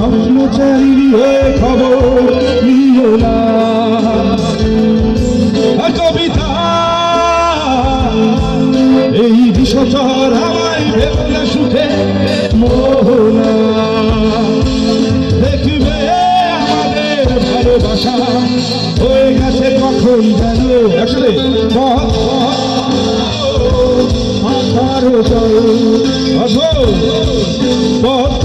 সম্প্রচারী হয়ে খবর নিও না। কবিতা, এই বিষচর আমায় ভেবো না সুখে মোহনা। দেখবে আমাদের ভালোবাসা হয়ে গেছে কখন যেন। আসলে পথ অধর পথ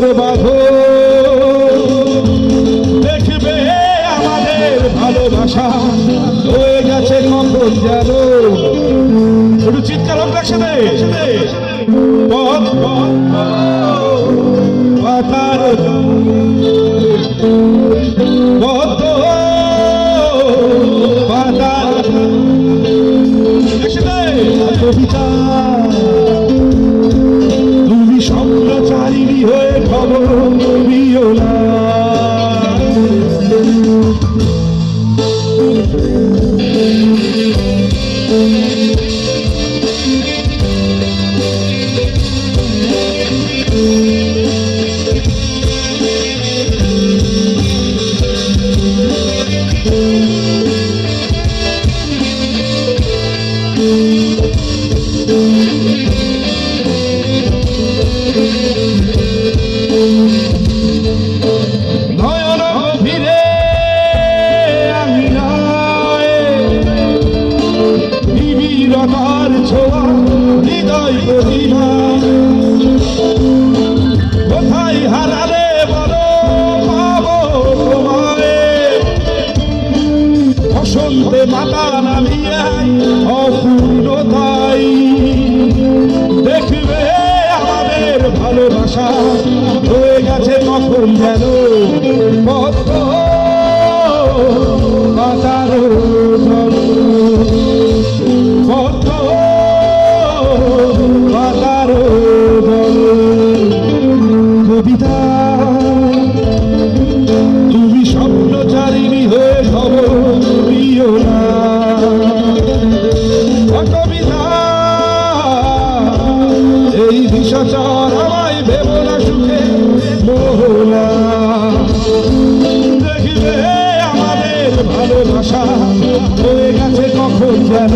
মনের বাঁধো দেখবে আমাদের ভালোবাসা হয়ে গেছে কখন যেন। একটু চিৎকার হোক একসাথে। পাতার পথ, পাতার একসাথে। কবিতা হৃদয় প্রতিমা কোথায় হারালে বলো পাবো তোমায়। বসন্তে মাতা নামিয়ে অপূর্ণতাই দেখবে আমাদের ভালোবাসা। স্বপ্নচারিণী হয়ে খবর দিও না। কবিতা এই বিষচর আমায় ভেবো না সুখে মোহনা দেখবে আমাদের ভালোবাসা হয়ে গেছে কখন যেন।